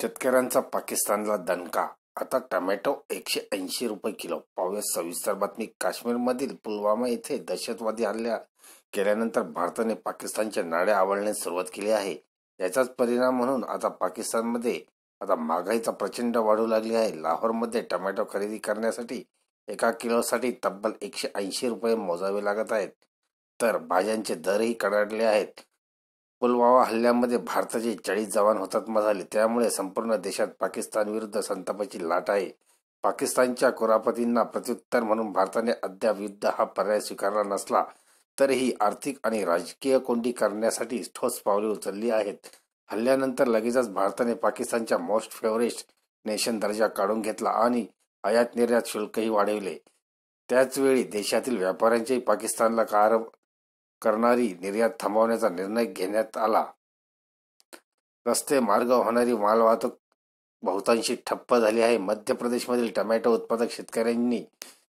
शेतकऱ्यांचा पाकिस्तानला दणका. आता टमॅटो एकशे ऐंशी रुपये किलो. पाहूया सविस्तर बातमी. काश्मीरमधील पुलवामा येथे दहशतवादी हल्ल्या केल्यानंतर भारताने पाकिस्तानच्या नाड्या आवळण्यास सुरुवात केली आहे. याचाच परिणाम म्हणून आता पाकिस्तानमध्ये आता महागाईचा प्रचंड वाढू लागली आहे. लाहोरमध्ये टमॅटो खरेदी करण्यासाठी एका किलोसाठी तब्बल एकशे ऐंशी रुपये मोजावे लागत आहेत. तर भाज्यांचे दरही कडाडले आहेत. पुलवामा हल्ल्यामध्ये भारताचे चाळीस जवान हुतात्मा झाले. त्यामुळे संपूर्ण देशात पाकिस्तान विरुद्ध संतापाची लाट आहे. पाकिस्तानच्या कुरापतींना प्रत्युत्तर म्हणून भारताने अद्याप युद्ध हा पर्याय स्वीकारला नसला तरीही आर्थिक आणि राजकीय कोंडी करण्यासाठी ठोस पावले उचलली आहेत. हल्ल्यानंतर लगेचच भारताने पाकिस्तानच्या मोस्ट फेवरेस्ट नेशन दर्जा काढून घेतला आणि आयात निर्यात शुल्कही वाढविले. त्याचवेळी देशातील व्यापाऱ्यांचेही पाकिस्तानला कार करणारी निर्यात थांबवण्याचा निर्णय घेण्यात आला. रस्ते मार्ग होणारी मालवाहतूक बहुतांशी ठप्प झाली आहे. मध्य प्रदेशमधील टमॅटो उत्पादक शेतकऱ्यांनी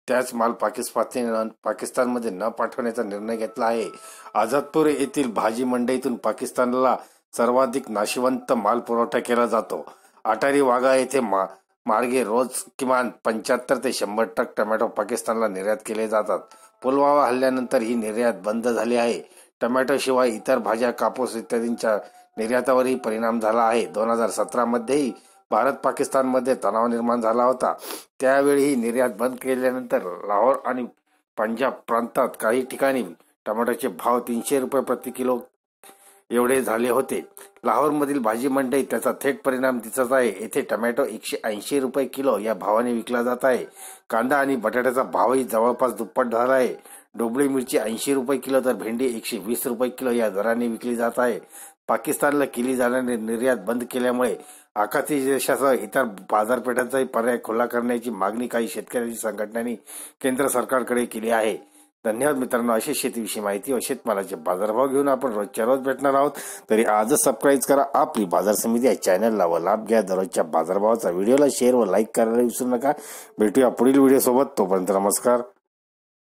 त्याच माल पाकिस्तान पाकिस्तानमध्ये न पाठवण्याचा निर्णय घेतला आहे. आझादपूर येथील भाजी मंडईतून पाकिस्तानला सर्वाधिक नाशिवंत माल पुरवठा केला जातो. आटारी वाघा येथे मा मार्गे रोज किमान पंच्याहत्तर ते शंभर टक्के टोमॅटो पाकिस्तानला निर्यात केले जातात. पुलवामा हल्ल्यानंतर ही निर्यात बंद झाली आहे. टोमॅटो शिवाय इतर भाज्या कापूस इत्यादींच्या निर्यातावरही परिणाम झाला आहे. दोन हजार सतरामध्येही भारत पाकिस्तानमध्ये तणाव निर्माण झाला होता. त्यावेळी ही निर्यात बंद केल्यानंतर लाहोर आणि पंजाब प्रांतात काही ठिकाणी टोमॅटोचे भाव तीनशे रुपये प्रति किलो एवढे झाले होते. लाहोरमधील भाजी मंडई त्याचा थेट परिणाम दिसत आहे. येथे टोमॅटो एकशे ऐंशी रुपये किलो या भावाने विकला जात आहे. कांदा आणि बटाट्याचा भावही जवळपास दुप्पट झाला आहे. डोबळी मिरची ऐंशी रुपये किलो तर भेंडी एकशे वीस रुपये किलो या दराने विकली जात आहे. पाकिस्तानला केली जाणारी निर्यात बंद केल्यामुळे आखाती देशासह इतर बाजारपेठांचाही पर्याय खुला करण्याची मागणी काही शेतकऱ्यांची संघटनांनी केंद्र सरकारकडे केली आहे. धन्यवाद मित्रांनो अशी शेतीविषयी माहिती व शेतमालाचे बाजारभाव घेऊन आपण रोजच्या रोज भेटणार आहोत. तरी आजच सबस्क्राईब करा. आपली बाजार समिती या चॅनलला व लाभ घ्या. दररोजच्या बाजारभावाचा व्हिडिओला शेअर व लाईक करायला विसरू नका. भेटूया पुढील व्हिडिओ सोबत. तोपर्यंत नमस्कार.